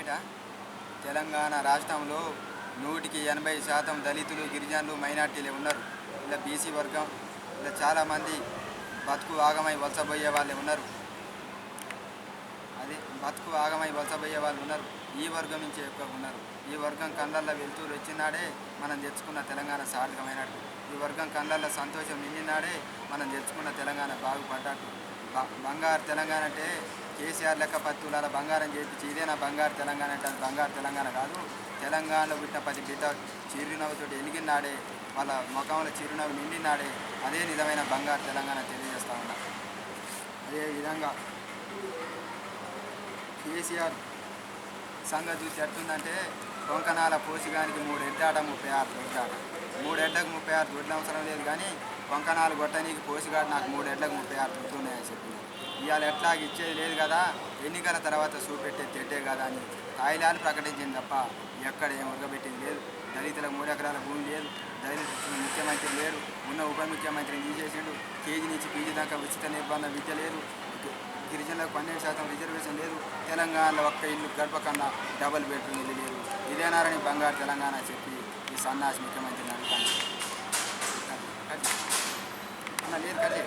బయట తెలంగాణ రాష్ట్రంలో నూటికి ఎనభై శాతం దళితులు గిరిజనులు మైనార్టీలే ఉన్నారు. ఇలా బీసీ వర్గం ఇలా చాలామంది బతుకు ఆగమై వలసపోయే వాళ్ళే ఉన్నారు. అదే బతుకు ఆగమై వలసపోయే వాళ్ళు ఉన్నారు. ఈ వర్గం నుంచి ఎక్కువ ఉన్నారు. ఈ వర్గం కళ్ళల్లో వెళ్తూరు వచ్చినాడే మనం తెచ్చుకున్న తెలంగాణ సార్థకమైనట్టు. ఈ వర్గం కళ్ళల్లో సంతోషం నిండినాడే మనం తెచ్చుకున్న తెలంగాణ బాగుపడ్డట్టు. బంగారు తెలంగాణ అంటే కేసీఆర్ లెక్క పత్తులాల బంగారం చేయించి ఇదే నా బంగారు తెలంగాణ అంటే అది బంగారు తెలంగాణ కాదు. తెలంగాణలో పుట్టిన ప్రతి బిడ్డ చిరునవ్వుతో ఎలిగినాడే వాళ్ళ ముఖంలో చిరునవ్వు నిండినాడే అదే నిజమైన బంగారు తెలంగాణ తెలియజేస్తా ఉన్నా. అదేవిధంగా కేసీఆర్ సంగతి చూసి ఎట్టుందంటే కొంకనాల పోసిగానికి మూడు ఎడ్డాట ముప్పై ఆరు దొడ్డాట. మూడు ఎడ్లకు ముప్పై ఆరు దొడ్లు అవసరం లేదు కానీ కొంకనాలు గొట్టనీకి పోసిగాడు నాకు మూడు ఎడ్లకు ముప్పై ఆరు దొడ్లు ఉన్నాయని చెప్పినారు ఇవాళ ఎట్లా ఇచ్చేది లేదు కదా ఎన్నికల తర్వాత చూపెట్టే తెడ్డే కదా అని తాయిలాలు ప్రకటించింది తప్ప ఎక్కడ ఏం ఉరగబెట్టింది లేదు. దళితులకు మూడు ఎకరాల భూమి లేదు. దళిత ముఖ్యమంత్రి లేరు ఉన్న ఉప ముఖ్యమంత్రిని తీసేసాడు. కేజీ నుంచి పీజీ దాకా ఉచిత నిర్బంధ విద్య లేదు. గిరిజనులకు పన్నెండు శాతం రిజర్వేషన్ లేదు. తెలంగాణలో ఒక్క ఇల్లు గడప కన్నా డబుల్ బెడ్రూమ్ ఇల్లు లేదు. ఇదేనారని బంగారు తెలంగాణ చెప్పి ఈ సన్నాసి ముఖ్యమంత్రిని అడుగుతాను అన్న లేదు కట్టే